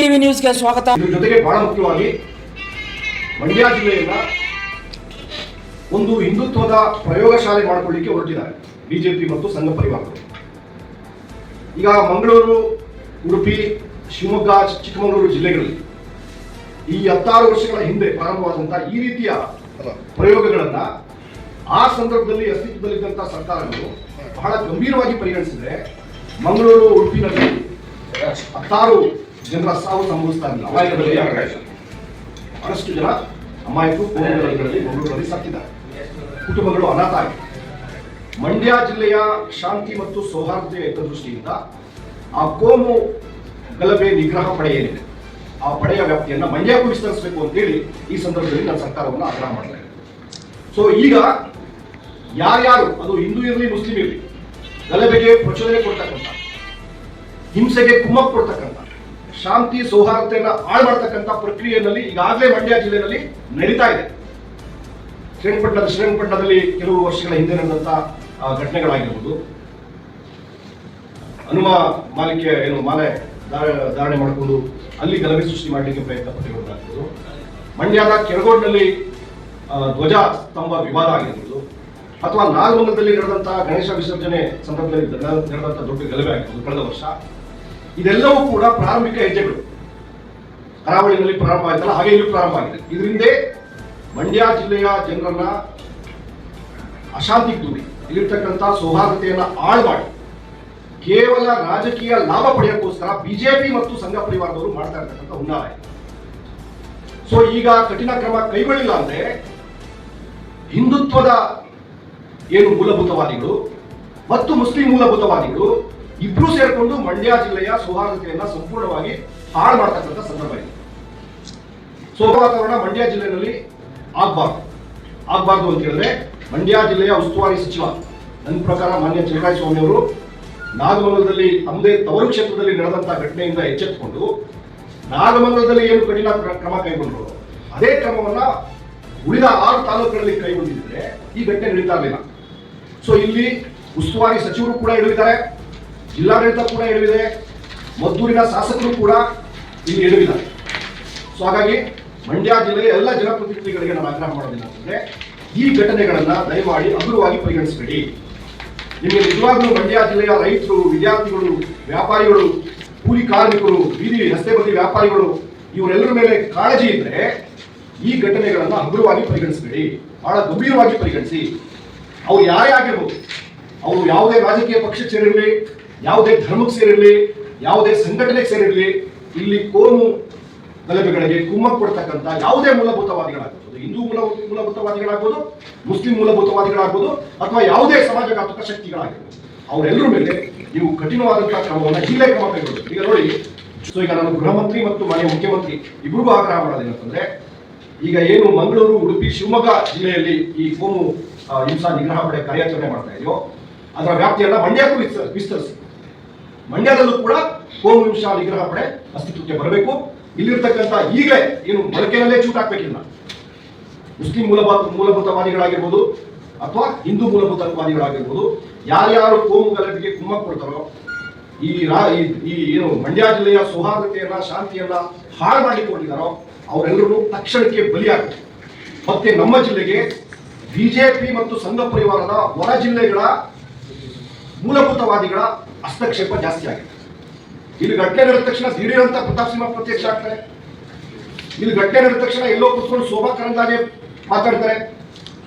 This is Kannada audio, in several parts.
ಟಿವಿ ನ್ಯೂಸ್ಗೆ ಸ್ವಾಗತ. ಜೊತೆಗೆ ಬಹಳ ಮುಖ್ಯವಾಗಿ ಮಂಡ್ಯ ಜಿಲ್ಲೆಯಿಂದ ಒಂದು ಹಿಂದುತ್ವದ ಪ್ರಯೋಗಶಾಲೆ ಮಾಡಿಕೊಳ್ಳಿಕ್ಕೆ ಹೊರಟಿದ್ದಾರೆ ಬಿಜೆಪಿ ಮತ್ತು ಸಂಘ ಪರಿವಾರಗಳು. ಈಗ ಮಂಗಳೂರು, ಉಡುಪಿ, ಶಿವಮೊಗ್ಗ, ಚಿಕ್ಕಮಗಳೂರು ಜಿಲ್ಲೆಗಳಲ್ಲಿ ಈ ಹತ್ತಾರು ವರ್ಷಗಳ ಹಿಂದೆ ಪ್ರಾರಂಭವಾದಂತಹ ಈ ರೀತಿಯ ಪ್ರಯೋಗಗಳನ್ನ ಆ ಸಂದರ್ಭದಲ್ಲಿ ಅಸ್ತಿತ್ವದಲ್ಲಿದ್ದಂತಹ ಸರ್ಕಾರಗಳು ಬಹಳ ಗಂಭೀರವಾಗಿ ಪರಿಗಣಿಸಿದ್ರೆ ಮಂಗಳೂರು, ಉಡುಪಿನಲ್ಲಿ ಹತ್ತಾರು ಜನರ ಸಾವು ಸಂಭವಿಸ್ತಾ ಇರಲಿಲ್ಲ ಅಮಾಯಕರಲ್ಲಿ ಅವಕಾಶ ಬಹಳಷ್ಟು ಜನ ಅಮಾಯಕರು ಕೋಮುಗಲಭೆಗಳಲ್ಲಿ ಮಂಗಳೂರಲ್ಲಿ ಸತ್ತಿದ್ದಾರೆ. ಕುಟುಂಬಗಳು ಅನಾಥ ಆಗಿವೆ. ಮಂಡ್ಯ ಜಿಲ್ಲೆಯ ಶಾಂತಿ ಮತ್ತು ಸೌಹಾರ್ದತೆಯ ಹಿತದೃಷ್ಟಿಯಿಂದ ಆ ಕೋಮು ಗಲಭೆ ನಿಗ್ರಹ ಪಡೆ ಏನಿದೆ? ಆ ಪಡೆಯ ವ್ಯಾಪ್ತಿಯನ್ನು ಮಂಡ್ಯಕ್ಕೂ ವಿಸ್ತರಿಸಬೇಕು ಅಂತೇಳಿ ಈ ಸಂದರ್ಭದಲ್ಲಿ ನಾನು ಸರ್ಕಾರವನ್ನು ಆಗ್ರಹ ಇದ್ದೇನೆ. ಸೊ ಈಗ ಯಾರ್ಯಾರು, ಅದು ಹಿಂದೂ ಇರಲಿ, ಮುಸ್ಲಿಂ ಇರಲಿ, ಗಲಭೆಗೆ ಪ್ರಚೋದನೆ ಕೊಡ್ತಕ್ಕಂಥ, ಹಿಂಸೆಗೆ ಕುಮ್ಮಕ್ ಕೊಡ್ತಕ್ಕಂಥ ಶಾಂತಿ ಸೌಹಾರ್ದತೆಯನ್ನ ಹಾಳು ಮಾಡ್ತಕ್ಕಂಥ ಪ್ರಕ್ರಿಯೆಯಲ್ಲಿ ಈಗಾಗಲೇ ಮಂಡ್ಯ ಜಿಲ್ಲೆಯಲ್ಲಿ ನಡೀತಾ ಇದೆ. ಶ್ರೀರಂಗಪಟ್ಟಣದ ಶ್ರೀರಂಗಪಟ್ಟಣದಲ್ಲಿ ಕೆಲವು ವರ್ಷಗಳ ಹಿಂದೆ ನಡೆದಂತ ಆ, ಘಟನೆಗಳಾಗಿರ್ಬೋದು. ಹನುಮ ಮಾಲಿಕೆ ಏನು ಮಾಲೆ ಧಾರ- ಧಾರಣೆ ಮಾಡಿಕೊಂಡು ಅಲ್ಲಿ ಗಲಭೆ ಸೃಷ್ಟಿ ಮಾಡಲಿಕ್ಕೆ ಪ್ರಯತ್ನ ಪಟ್ಟಿರುವುದಾಗಿರ್ಬೋದು ಮಂಡ್ಯದ ಕೆರಗೋಡ್ನಲ್ಲಿ ಧ್ವಜ ಸ್ತಂಭ ವಿವಾದ ಆಗಿರ್ಬೋದು. ಅಥವಾ ನಾಗಮಂಗಲದಲ್ಲಿ ನಡೆದಂತಹ ಗಣೇಶ ವಿಸರ್ಜನೆ ಸಂದರ್ಭದಲ್ಲಿ ನಡೆ- ನಡೆದಂತಹ ದೊಡ್ಡ ಗಲಭೆ ಆಗಿರ್ಬೋದು. ಕಳೆದ ವರ್ಷ ಇದೆಲ್ಲವೂ ಕೂಡ ಪ್ರಾರಂಭಿಕ ಹೆಜ್ಜೆಗಳು ಕರಾವಳಿಯಲ್ಲಿ ಪ್ರಾರಂಭ ಆಯ್ತಲ್ಲ, ಹಾಗೆ ಇಲ್ಲಿ ಪ್ರಾರಂಭ ಆಗಿದೆ ಇದರಿಂದ ಮಂಡ್ಯ ಜಿಲ್ಲೆಯ ಜನರನ್ನ ಅಶಾಂತಿಗೆ ದೂರಿ, ಇಲ್ಲಿರ್ತಕ್ಕಂಥ ಸೌಹಾರ್ದತೆಯನ್ನು ಹಾಳು ಕೇವಲ ರಾಜಕೀಯ ಲಾಭ ಪಡೆಯೋಕ್ಕೋಸ್ಕರ ಬಿಜೆಪಿ ಮತ್ತು ಸಂಘ ಪರಿವಾರದವರು ಮಾಡ್ತಾ ಇರ್ತಕ್ಕಂಥ ಹುನ್ನಾರ. ಸೊ ಈಗ ಕಠಿಣ ಕ್ರಮ ಕೈಗೊಳ್ಳಿಲ್ಲ ಅಂದ್ರೆ ಹಿಂದುತ್ವದ ಏನು ಮೂಲಭೂತವಾದಿಗಳು ಮತ್ತು ಮುಸ್ಲಿಂ ಮೂಲಭೂತವಾದಿಗಳು ಇಬ್ರು ಸೇರ್ಕೊಂಡು ಮಂಡ್ಯ ಜಿಲ್ಲೆಯ ಸೌಹಾರ್ದತೆಯನ್ನ ಸಂಪೂರ್ಣವಾಗಿ ಹಾಳು ಮಾಡ್ತಕ್ಕಂಥ ಸಂದರ್ಭ ಇದೆ. ಸೊ, ವಾತಾವರಣ ಮಂಡ್ಯ ಜಿಲ್ಲೆಯಲ್ಲಿ ಆಗ್ಬಾರ್ದು. ಆಗ್ಬಾರ್ದು ಅಂತ ಹೇಳಿದ್ರೆ ಮಂಡ್ಯ ಜಿಲ್ಲೆಯ ಉಸ್ತುವಾರಿ ಸಚಿವ, ನನ್ನ ಪ್ರಕಾರ ಮಾನ್ಯ ಸ್ವಾಮಿ ಅವರು ನಾಗಮಂಗಲದಲ್ಲಿ ತಮ್ಮದೇ ತವರು ಕ್ಷೇತ್ರದಲ್ಲಿ ನಡೆದಂತಹ ಘಟನೆಯಿಂದ ಎಚ್ಚೆತ್ತುಕೊಂಡು ನಾಗಮಂಗಲದಲ್ಲಿ ಏನು ಕಠಿಣ ಕ್ರಮ ಕೈಗೊಂಡರು, ಅದೇ ಕ್ರಮವನ್ನ ಉಳಿದ ಆರು ತಾಲೂಕುಗಳಲ್ಲಿ ಕೈಗೊಂಡಿದ್ರೆ ಈ ಘಟನೆ ನಡೀತಾ ಇರಲಿಲ್ಲ. ಸೊ, ಇಲ್ಲಿ ಉಸ್ತುವಾರಿ ಸಚಿವರು ಕೂಡ ಇಳಿದಿದ್ದಾರೆ. ಜಿಲ್ಲಾಡಳಿತ ಕೂಡ ಹೇಳಿದೆ ಮದ್ದೂರಿನ ಶಾಸಕರು ಕೂಡ ಇಲ್ಲಿ ಎಡವಿದ್ದಾರೆ. ಸೊ ಹಾಗಾಗಿ ಮಂಡ್ಯ ಜಿಲ್ಲೆಯ ಎಲ್ಲ ಜನಪ್ರತಿನಿಧಿಗಳಿಗೆ ನಾನು ಆಗ್ರಹ ಮಾಡೋದಿಲ್ಲ ಈ ಘಟನೆಗಳನ್ನ ದಯಮಾಡಿ ಹಗುರವಾಗಿ ಪರಿಗಣಿಸಬೇಡಿ. ನಿಮಗೆ ನಿಜವಾಗ್ಲೂ ಮಂಡ್ಯ ಜಿಲ್ಲೆಯ ರೈತರು, ವಿದ್ಯಾರ್ಥಿಗಳು, ವ್ಯಾಪಾರಿಗಳು, ಕೂಲಿ ಕಾರ್ಮಿಕರು, ಬೀದಿ ರಸ್ತೆ ಬದಿ ವ್ಯಾಪಾರಿಗಳು, ಇವರೆಲ್ಲರ ಮೇಲೆ ಕಾಳಜಿ ಇದ್ರೆ ಈ ಘಟನೆಗಳನ್ನ ಹಗುರವಾಗಿ ಪರಿಗಣಿಸಬೇಡಿ. ಬಹಳ ಗಂಭೀರವಾಗಿ ಪರಿಗಣಿಸಿ. ಅವ್ರು ಯಾರೇ ಆಗಿರ್ಬೋದು, ಅವರು ಯಾವುದೇ ರಾಜಕೀಯ ಪಕ್ಷ ಸೇರಿರಲಿ ಯಾವುದೇ ಧರ್ಮಕ್ಕೆ ಸೇರಿರಲಿ, ಯಾವುದೇ ಸಂಘಟನೆಗೆ ಸೇರಿರಲಿ, ಇಲ್ಲಿ ಕೋಮು ಗಲಭೆಗಳಿಗೆ ಕುಮ್ಮಕ್ ಕೊಡ್ತಕ್ಕಂಥ ಯಾವುದೇ ಮೂಲಭೂತವಾದಿಗಳಾಗಬಹುದು ಹಿಂದೂ ಮೂಲ, ಮೂಲಭೂತವಾದಿಗಳಾಗ್ಬೋದು, ಮುಸ್ಲಿಂ ಮೂಲಭೂತವಾದಿಗಳಾಗ್ಬೋದು, ಅಥವಾ ಯಾವುದೇ ಸಮಾಜಘಾತಕ ಶಕ್ತಿಗಳಾಗಿರ್ಬೋದು ಅವರೆಲ್ಲರ ಮೇಲೆ ನೀವು ಕಠಿಣವಾದಂತಹ ಕ್ರಮವನ್ನು ಇಲ್ಲೇ ಕ್ರಮ ಕೈಗೊಳ್ಳಬೇಕು ಈಗ ನೋಡಿ, ಸೊ ಈಗ ನಾನು ಗೃಹ ಮಂತ್ರಿ ಮತ್ತು ಮಾನ್ಯ ಮುಖ್ಯಮಂತ್ರಿ ಇಬ್ಬರಿಗೂ ಆಗ್ರಹ ಮಾಡೋದೇನಂತಂದ್ರೆ ಈಗ ಏನು ಮಂಗಳೂರು, ಉಡುಪಿ, ಶಿವಮೊಗ್ಗ ಜಿಲ್ಲೆಯಲ್ಲಿ ಈ ಕೋಮು ಹಿಂಸಾ ನಿಗ್ರಹ ಪಡೆ ಕಾರ್ಯಾಚರಣೆ ಮಾಡ್ತಾ ಇದೆಯೋ, ಅದರ ವ್ಯಾಪ್ತಿಯನ್ನ ಮಂಡ್ಯಕ್ಕೂ ವಿಸ್ತರಿಸಿ. ಮಂಡ್ಯದಲ್ಲೂ ಕೂಡ ಕೋಮವಿಂಶ ನಿಗ್ರಹ ಪಡೆ ಅಸ್ತಿತ್ವಕ್ಕೆ ಬರಬೇಕು. ಇಲ್ಲಿರ್ತಕ್ಕಂಥ ಈಗಲೇ ಏನು ಮಡಕೆಯಲ್ಲೇ ಚೂಟ್ ಹಾಕ್ಬೇಕಿಲ್ಲ. ಮುಸ್ಲಿಂ ಮೂಲಭೂತ ಮೂಲಭೂತವಾದಿಗಳಾಗಿರ್ಬೋದು ಅಥವಾ ಹಿಂದೂ ಮೂಲಭೂತವಾದಿಗಳಾಗಿರ್ಬೋದು ಯಾರ್ಯಾರು ಕೋಮು ಗಲಭೆಗೆ ಕುಮ್ಮಕ್ ಕೊಡ್ತಾರೋ, ಈ ರಾ ಈ- ಈ ಏನು ಮಂಡ್ಯ ಜಿಲ್ಲೆಯ ಸೌಹಾರ್ದತೆಯನ್ನ, ಶಾಂತಿಯನ್ನ ಹಾಳು ಮಾಡಿಕೊಂಡಿದ್ದಾರೋ, ಅವರೆಲ್ಲರೂ ತಕ್ಷಣಕ್ಕೆ ಬಲಿಯಾಗುತ್ತೆ ಮತ್ತೆ ನಮ್ಮ ಜಿಲ್ಲೆಗೆ ಬಿಜೆಪಿ ಮತ್ತು ಸಂಘ ಪರಿವಾರದ ಹೊರ ಜಿಲ್ಲೆಗಳ ಮೂಲಭೂತವಾದಿಗಳ ಹಸ್ತಕ್ಷೇಪ ಜಾಸ್ತಿ ಆಗಿದೆ. ಇಲ್ಲಿ ಘಟನೆ ನಡೆದ ತಕ್ಷಣ ದಿಢೀರ್ ಅಂತ ಪ್ರತಾಪ್ ಸಿಂಹ ಪ್ರತ್ಯಕ್ಷ ಆಗ್ತಾರೆ. ಇಲ್ಲಿ ಘಟನೆ ನಡೆದ ತಕ್ಷಣ ಎಲ್ಲೋ ಕುತ್ಕೊಂಡು ಶೋಭಾ ಕರಂದಾಜೆ ಮಾತಾಡ್ತಾರೆ.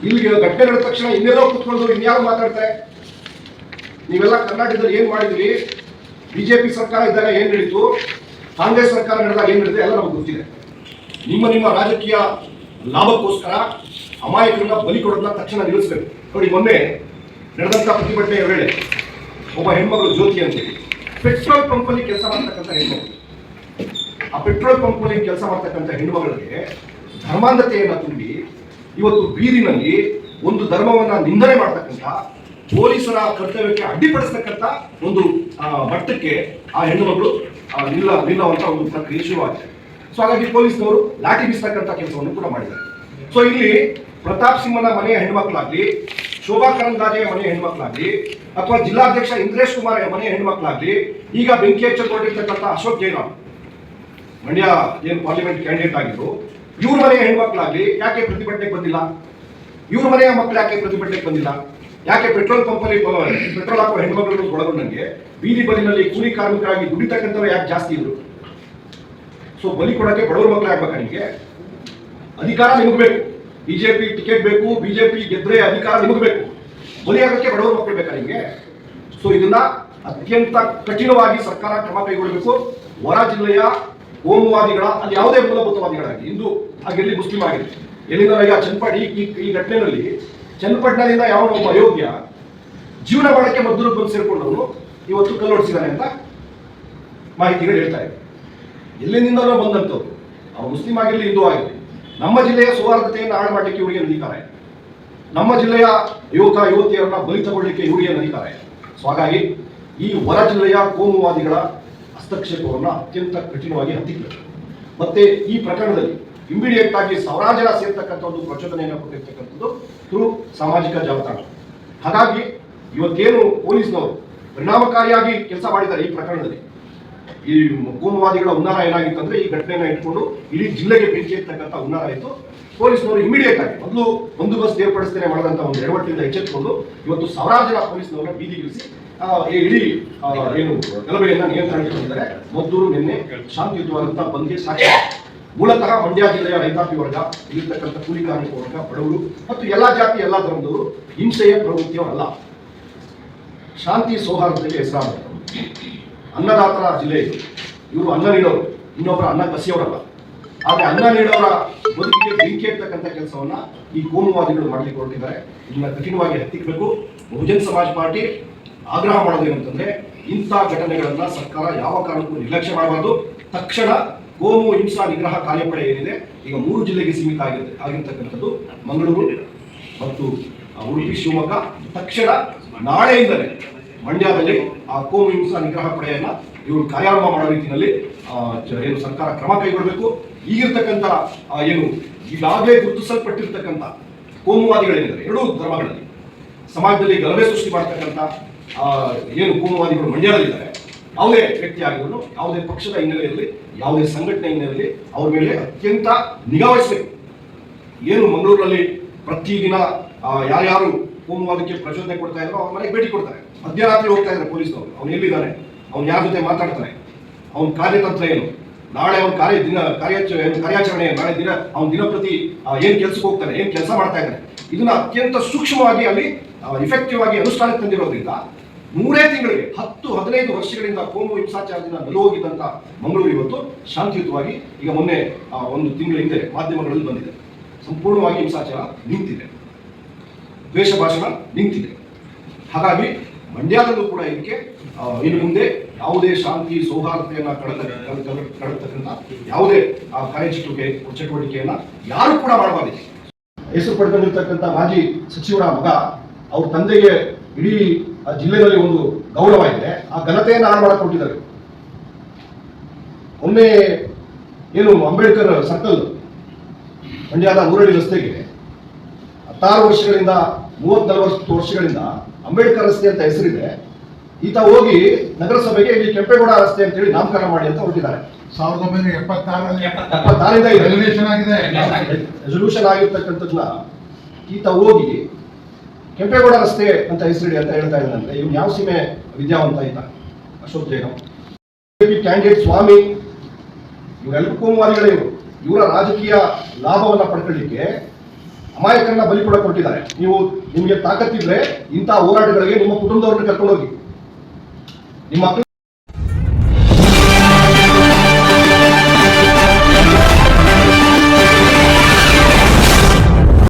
ಇಲ್ಲಿ ಘಟನೆ ನಡೆದ ತಕ್ಷಣ ಇನ್ನೆಲ್ಲೋ ಕುತ್ಕೊಂಡು ಇನ್ಯಾರು ಮಾತಾಡ್ತಾರೆ. ನೀವೆಲ್ಲ ಕರ್ನಾಟಕದಲ್ಲಿ ಏನ್ ಮಾಡಿದ್ರಿ? ಬಿಜೆಪಿ ಸರ್ಕಾರ ಇದ್ದಾಗ ಏನ್ ನಡೀತು? ಕಾಂಗ್ರೆಸ್ ಸರ್ಕಾರ ನಡೆದಾಗ ಏನ್ ನಡೀತು ಎಲ್ಲ ನಮ್ಗೆ ಗೊತ್ತಿದೆ. ನಿಮ್ಮ ನಿಮ್ಮ ರಾಜಕೀಯ ಲಾಭಕ್ಕೋಸ್ಕರ ಅಮಾಯಕರನ್ನ ಬಲಿ ಕೊಡೋದನ್ನ ತಕ್ಷಣ ನಿಲ್ಲಿಸಬೇಕು. ನೋಡಿ, ಮೊನ್ನೆ ನಡೆದಂತ ಪ್ರತಿಭಟನೆಯ ವೇಳೆ ಒಬ್ಬ ಹೆಣ್ಮಗಳು ಜ್ಯೋತಿ ಅಂತೇಳಿ ಪೆಟ್ರೋಲ್ ಪಂಪಲ್ಲಿ ಕೆಲಸ ಮಾಡ್ತಕ್ಕಂಥ ಹೆಣ್ಮಗಳು. ಆ ಪೆಟ್ರೋಲ್ ಪಂಪಲ್ಲಿ ಕೆಲಸ ಮಾಡ್ತಕ್ಕಂಥ ಹೆಣ್ಮಗಳಿಗೆ ಧರ್ಮಾಂಧತೆಯನ್ನ ತುಂಬಿ ಇವತ್ತು ಬೀದಿನಲ್ಲಿ ಒಂದು ಧರ್ಮವನ್ನ ನಿಂದನೆ ಮಾಡ್ತಕ್ಕಂಥ ಪೊಲೀಸರ ಕರ್ತವ್ಯಕ್ಕೆ ಅಡ್ಡಿಪಡಿಸ್ತಕ್ಕಂಥ ಒಂದು ಮಟ್ಟಕ್ಕೆ ಆ ಹೆಣ್ಣುಮಗಳು ನಿಲ್ಲ, ನಿಲ್ಲುವಂತ ಒಂದು ಪ್ರಕ್ರಿಯೆ ಶುರುವಾಗಿದೆ. ಸೊ ಹಾಗಾಗಿ ಪೊಲೀಸ್ನವರು ಲಾಠಿ ಬೀಸ್ತಕ್ಕಂಥ ಕೆಲಸವನ್ನು ಕೂಡ ಮಾಡಿದ್ದಾರೆ. ಸೊ ಇಲ್ಲಿ ಪ್ರತಾಪ್ ಸಿಂಹನ ಮನೆಯ ಹೆಣ್ಮಕ್ಳಾಗ್ಲಿ ಶೋಭಾ ಕರಂದಾಜೆ ಮನೆಯ ಹೆಣ್ಮಕ್ಳಾಗ್ಲಿ ಅಥವಾ ಜಿಲ್ಲಾಧ್ಯಕ್ಷ ಇಂದ್ರೇಶ್ ಕುಮಾರ್ ಮನೆಯ ಹೆಣ್ಮಕ್ಳಾಗ್ಲಿ, ಈಗ ಬೆಂಕಿ ಹಚ್ಚಲ್ಪಟ್ಟಿರ್ತಕ್ಕಂಥ ಅಶೋಕ್ ಜೈರಾಮ್ ಮಂಡ್ಯ ಏನು ಪಾರ್ಲಿಮೆಂಟ್ ಕ್ಯಾಂಡಿಡೇಟ್ ಆಗಿದ್ರು ಇವ್ರ ಮನೆಯ ಹೆಣ್ಮಕ್ಳಾಗ್ಲಿ ಯಾಕೆ ಪ್ರತಿಭಟನೆಗೆ ಬಂದಿಲ್ಲ? ಇವ್ರ ಮನೆಯ ಮಕ್ಕಳು ಯಾಕೆ ಪ್ರತಿಭಟನೆಗೆ ಬಂದಿಲ್ಲ? ಯಾಕೆ ಪೆಟ್ರೋಲ್ ಪಂಪಲ್ಲಿ ಪೆಟ್ರೋಲ್ ಹಾಕುವ ಹೆಣ್ಮಕ್ಳು ಒಳಗೊಂಡಂಗೆ ಬೀದಿ ಬದಿನಲ್ಲಿ ಕೂಲಿ ಕಾರ್ಮಿಕರಾಗಿ ದುಡಿತಕ್ಕಂಥವ್ರು ಯಾಕೆ ಜಾಸ್ತಿ ಇದ್ರು ಸೊ ಬಲಿ ಕೊಡಕ್ಕೆ ಬಡವ್ರ ಮಕ್ಕಳು ಆಗ್ಬೇಕಾ ನಿಮಗೆ? ಅಧಿಕಾರ ನಿಮಗೆ ಬೇಕು. ಬಿಜೆಪಿ ಟಿಕೆಟ್ ಬೇಕು, ಬಿಜೆಪಿ ಗೆದ್ರೆ ಅಧಿಕಾರ ನಿಮಗೆ ಬೇಕು. ಆಗಕ್ಕೆ ಬಡವರು ಮಕ್ಕಳು ಬೇಕಾ ನಿಮಗೆ? ಸೊ ಇದನ್ನ ಅತ್ಯಂತ ಕಠಿಣವಾಗಿ ಸರ್ಕಾರ ಕ್ರಮ ಕೈಗೊಳ್ಳಬೇಕು. ಹೊರ ಜಿಲ್ಲೆಯ ಕೋಮುವಾದಿಗಳ ಅದು ಯಾವುದೇ ಮೂಲಭೂತವಾದಿಗಳಾಗಿ ಹಿಂದೂ ಆಗಿರಲಿ, ಮುಸ್ಲಿಂ ಆಗಿರಲಿ, ಎಲ್ಲಿಂದ ಈಗ ಚನ್ನಪಟ್ಟ, ಈ, ಈ- ಘಟನೆಯಲ್ಲಿ ಚನ್ನಪಟ್ಟಣದಿಂದ ಯಾವ ಒಬ್ಬ ಅಯೋಗ್ಯ ಜೀವನ ಮಾಡಕ್ಕೆ ಮದ್ದು ಬಂದು ಸೇರಿಕೊಂಡವನು ಇವತ್ತು ಕಲ್ಲೊಡಿಸಿದ್ದಾನೆ ಅಂತ ಮಾಹಿತಿಗಳು ಹೇಳ್ತಾ ಇದೆ ಎಲ್ಲಿಂದಲೂ ಬಂದಂಥವ್ರು ಅವ್ರು ಮುಸ್ಲಿಂ ಆಗಿರಲಿ, ಹಿಂದೂ ಆಗಿರಲಿ ನಮ್ಮ ಜಿಲ್ಲೆಯ ಸೌಹಾರ್ದತೆಯನ್ನು ಹಾಳು ಮಾಡಲಿಕ್ಕೆ ಇವರಿಗೆ ಅಧಿಕಾರ ನಮ್ಮ ಜಿಲ್ಲೆಯ ಯುವಕ, ಯುವತಿಯರನ್ನ ಬಲಿ ತಗೊಳ್ಳಿಕ್ಕೆ ಇವರಿಗೆ ಅಧಿಕಾರ ಇದೆ ಸೊ ಹಾಗಾಗಿ ಈ ಹೊರ ಜಿಲ್ಲೆಯ ಕೋಮುವಾದಿಗಳ ಹಸ್ತಕ್ಷೇಪವನ್ನು ಅತ್ಯಂತ ಕಠಿಣವಾಗಿ ಹತ್ತಿಕ್ಕಬೇಕು ಮತ್ತೆ ಈ ಪ್ರಕರಣದಲ್ಲಿ ಇಮಿಡಿಯೇಟ್ ಆಗಿ ಸಾವಿರಾರು ಸೇರ್ತಕ್ಕಂಥ ಒಂದು ಪ್ರಚೋದನೆಯನ್ನು ಕೊಟ್ಟಿರ್ತಕ್ಕಂಥದ್ದು ಥ್ರೂ ಸಾಮಾಜಿಕ ಜಾಲತಾಣ. ಹಾಗಾಗಿ ಇವತ್ತೇನು ಪೊಲೀಸ್ನವರು ಪರಿಣಾಮಕಾರಿಯಾಗಿ ಕೆಲಸ ಮಾಡಿದ್ದಾರೆ ಈ ಪ್ರಕರಣದಲ್ಲಿ? ಈ ಕೋಮುವಾದಿಗಳ ಏನಾಗಿತ್ತು ಅಂದ್ರೆ ಈ ಘಟನೆಯನ್ನ ಇಟ್ಕೊಂಡು ಇಡೀ ಜಿಲ್ಲೆಗೆ ಬೆಂಕಿ ಇರ್ತಕ್ಕಂಥ ಹುನ್ನಾರ ಆಯಿತು. ಪೊಲೀಸ್ನವರು ಇಮಿಡಿಯೇಟ್ ಆಗಿ ಮೊದಲು ಬಂದೋಬಸ್ತ್ ಏರ್ಪಡಿಸ್ತೇನೆ ಮಾಡದಂತ ಒಂದು ಎಡವಟ್ಟಿಂದ ಎಚ್ಚೆತ್ಕೊಂಡು ಇವತ್ತು ಸಾವಿರಾರು ಜನ ಪೊಲೀಸ್ನವರನ್ನ ಬೀದಿಗಿಳಿಸಿ ಇಡೀ ಏನು ಗಲಭೆಯನ್ನ ನಿಯಂತ್ರಣಕ್ಕೆ ತಂದಿದ್ದಾರೆ ಮದ್ದೂರು ನಿನ್ನೆ ಶಾಂತಿಯುತವಾದಂತಹ ಬಂದ್ಗೆ ಸಾಕ್ಷಿ. ಮೂಲತಃ ಮಂಡ್ಯ ಜಿಲ್ಲೆಯ ರೈತಾಪಿ ವರ್ಗ, ಇಲ್ಲಿರ್ತಕ್ಕಂಥ ಕೂಲಿ ಕಾರ್ಮಿಕ ವರ್ಗ, ಬಡವರು ಮತ್ತು ಎಲ್ಲಾ ಜಾತಿ, ಎಲ್ಲಾ ಧರ್ಮದವರು ಹಿಂಸೆಯ ಪ್ರವೃತ್ತಿಯವರಲ್ಲ. ಶಾಂತಿ ಸೌಹಾರ್ದತೆಗೆ ಹೆಸರಾದವರು. ಅನ್ನದಾತರ ಜಿಲ್ಲೆ ಇದು. ಇವರು ಅನ್ನ ನೀಡೋರು. ಇನ್ನೊಬ್ಬರ ಅನ್ನ ಕಸಿಯವರಲ್ಲ. ಆದರೆ ಅನ್ನ ನೀಡೋರ ಬದುಕಿಗೆ ಬೆಂಕಿ ಇರ್ತಕ್ಕಂಥ ಕೆಲಸವನ್ನ ಈ ಕೋಮುವಾದಿಗಳು ಮಾಡಲಿಕ್ಕೆ ಹೊರಟಿದ್ದಾರೆ. ಇದನ್ನ ಕಠಿಣವಾಗಿ ಹತ್ತಿಕ್ಕಬೇಕು ಬಹುಜನ್ ಸಮಾಜ್ ಪಾರ್ಟಿ ಆಗ್ರಹ ಮಾಡೋದು ಏನಂತಂದ್ರೆ, ಇಂಥ ಘಟನೆಗಳನ್ನ ಸರ್ಕಾರ ಯಾವ ಕಾರಣಕ್ಕೂ ನಿರ್ಲಕ್ಷ್ಯ ಮಾಡಬಾರ್ದು. ತಕ್ಷಣ ಕೋಮು ಹಿಂಸಾ ನಿಗ್ರಹ ಕಾರ್ಯಪಡೆ ಏನಿದೆ, ಈಗ ಮೂರು ಜಿಲ್ಲೆಗೆ ಸೀಮಿತ ಆಗಿದೆ ಆಗಿರ್ತಕ್ಕಂಥದ್ದು ಮಂಗಳೂರು ಮತ್ತು ಉಡುಪಿ ಶಿವಮೊಗ್ಗ. ತಕ್ಷಣ ನಾಳೆಯಿಂದಲೇ ಮಂಡ್ಯದಲ್ಲಿ ಆ ಕೋಮು ಹಿಂಸಾ ನಿಗ್ರಹ ಪಡೆಯನ್ನ ಇವರು ಕಾರ್ಯಾರಂಭ ಮಾಡೋ ರೀತಿಯಲ್ಲಿ ಏನು ಸರ್ಕಾರ ಕ್ರಮ ಕೈಗೊಳ್ಳಬೇಕು. ಈಗಿರ್ತಕ್ಕಂಥ ಆ, ಏನು ಈಗಾಗಲೇ ಗುರುತಿಸಲ್ಪಟ್ಟಿರ್ತಕ್ಕಂಥ ಕೋಮುವಾದಿಗಳೇನಿದ್ದಾರೆ ಎರಡೂ ಧರ್ಮಗಳಲ್ಲಿ ಸಮಾಜದಲ್ಲಿ ಗಲಭೆ ಸೃಷ್ಟಿ ಮಾಡ್ತಕ್ಕಂಥ ಏನು ಕೋಮುವಾದಿಗಳು ಮಂಡ್ಯದಲ್ಲಿದ್ದಾರೆ ಯಾವುದೇ ವ್ಯಕ್ತಿ ಆಗಿರೋನು ಯಾವುದೇ ಪಕ್ಷದ ಹಿನ್ನೆಲೆಯಲ್ಲಿ ಯಾವುದೇ ಸಂಘಟನೆ ಹಿನ್ನೆಲೆಯಲ್ಲಿ ಅವ್ರ ಮೇಲೆ ಅತ್ಯಂತ ನಿಗಾವಹಿಸಬೇಕು ಏನು ಮಂಗಳೂರಿನಲ್ಲಿ ಪ್ರತಿದಿನ ಯಾರ್ಯಾರು ಕೋಮುವಾದಕ್ಕೆ ಪ್ರಚೋದನೆ ಕೊಡ್ತಾ ಇದ್ರು ಅವ್ರ ಮನೆಗೆ ಭೇಟಿ ಕೊಡ್ತಾರೆ. ಮಧ್ಯರಾತ್ರಿ ಹೋಗ್ತಾ ಇದ್ದಾರೆ ಪೊಲೀಸ್ನವರು. ಅವ್ನು ಎಲ್ಲಿದ್ದಾನೆ? ಅವ್ನು ಯಾರ ಜೊತೆ ಮಾತಾಡ್ತಾನೆ ಅವ್ನ ಕಾರ್ಯತಂತ್ರ ಏನು? ನಾಳೆ ಅವ್ನ ಕಾರ್ಯ ದಿನ, ಕಾರ್ಯಾಚ, ಏನು ಕಾರ್ಯಾಚರಣೆ, ನಾಳೆ ದಿನ ಅವ್ನ ದಿನಪ್ರತಿ ಏನು ಕೆಲಸಕ್ಕೆ ಹೋಗ್ತಾನೆ, ಏನು ಕೆಲಸ ಮಾಡ್ತಾ ಇದ್ದಾನೆ ಇದನ್ನ ಅತ್ಯಂತ ಸೂಕ್ಷ್ಮವಾಗಿ ಅಲ್ಲಿ ಇಫೆಕ್ಟಿವ್ ಆಗಿ ಅನುಷ್ಠಾನಕ್ಕೆ ತಂದಿರೋದ್ರಿಂದ ಮೂರೇ ತಿಂಗಳಿಗೆ, ಹತ್ತು, ಹದಿನೈದು ವರ್ಷಗಳಿಂದ ಕೋಮು ಹಿಂಸಾಚಾರದಿಂದ ನಲುವೋಗಿದ್ದಂಥ ಮಂಗಳೂರು ಇವತ್ತು ಶಾಂತಿಯುತವಾಗಿ ಈಗ ಮೊನ್ನೆ ಒಂದು ತಿಂಗಳ ಹಿಂದೆ ಮಾಧ್ಯಮಗಳಲ್ಲಿ ಬಂದಿದೆ. ಸಂಪೂರ್ಣವಾಗಿ ಹಿಂಸಾಚಾರ ನಿಂತಿದೆ. ದ್ವೇಷ ಭಾಷಣ ನಿಂತಿದೆ. ಹಾಗಾಗಿ ಮಂಡ್ಯದಲ್ಲೂ ಕೂಡ ಇದಕ್ಕೆ ಇನ್ನು ಮುಂದೆ ಯಾವುದೇ ಶಾಂತಿ ಸೌಹಾರ್ದತೆಯನ್ನು ಕಳೆತಕ್ಕಂಥ ಯಾವುದೇ ಆ, ಕಾರ್ಯಚಟುವಟಿಕೆ ಚಟುವಟಿಕೆಯನ್ನು ಯಾರು ಕೂಡ ಮಾಡಬಾರ್ದು. ಹೆಸರು ಪಡೆದಿರ್ತಕ್ಕಂಥ ಮಾಜಿ ಸಚಿವರ ಮಗ ಅವ್ರ ತಂದೆಗೆ ಇಡೀ ಜಿಲ್ಲೆಯಲ್ಲಿ ಒಂದು ಗೌರವ ಇದೆ. ಆ ಘನತೆಯನ್ನು ಹಾಳು ಮಾಡಿಕೊಟ್ಟಿದ್ದಾರೆ. ಒಮ್ಮೆ ಏನು ಅಂಬೇಡ್ಕರ್ ಸರ್ಕಲ್ ಮಂಡ್ಯದ ಊರಡಿ ರಸ್ತೆಗೆ ಹತ್ತಾರು ವರ್ಷಗಳಿಂದ ಮೂವತ್ ನಲವತ್ತು ವರ್ಷಗಳಿಂದ ಅಂಬೇಡ್ಕರ್ ರಸ್ತೆ ಅಂತ ಹೆಸರಿದೆ. ಈತ ಹೋಗಿ ನಗರಸಭೆಗೆ ಇಲ್ಲಿ ಕೆಂಪೇಗೌಡ ರಸ್ತೆ ಅಂತ ಹೇಳಿ ನಾಮಕರಣ ಮಾಡಿ ಅಂತ ಹೊರಟಿದ್ದಾರೆ. ಸಾವಿರದ ಒಂಬೈನೂರ ಎಪ್ಪತ್ತಾರಲ್ಲಿ ಎಪ್ಪತ್ತಾರಿಂದ ರೆಸಲ್ಯೂಷನ್ ಆಗಿದೆ. ರೆಸೊಲ್ಯೂಷನ್ ಆಗಿರ್ತಕ್ಕಂಥದ್ನ ಈತ ಹೋಗಿ ಕೆಂಪೇಗೌಡ ರಸ್ತೆ ಅಂತ ಹೆಸರಿಡಿ ಅಂತ ಹೇಳ್ತಾ ಇದ್ದಾನೆ ಇವ್ನು ಯಾವ ಸೀಮೆ ವಿದ್ಯಾವಂತ ಈತ? ಅಶೋಕ್ ಜೈನ ಬಿಜೆಪಿ ಕ್ಯಾಂಡಿಡೇಟ್ ಸ್ವಾಮಿ. ಇವರೆಲ್ಲ ಕೋಮುವಾದಿಗಳೇ ಇವರು. ಇವರ ರಾಜಕೀಯ ಲಾಭವನ್ನ ಪಡ್ಕೊಳ್ಳಿಕ್ಕೆ ಅಮಾಯಕರನ್ನ ಬಲಿ ಕೂಡ ಕೊಟ್ಟಿದ್ದಾರೆ. ನೀವು ನಿಮಗೆ ತಾಕತ್ತಿದ್ರೆ ಇಂತಹ ಹೋರಾಟಗಳಿಗೆ ನಿಮ್ಮ ಕುಟುಂಬದವ್ರನ್ನ ಕರ್ಕೊಂಡೋಗಿ. ನಿಮ್ಮ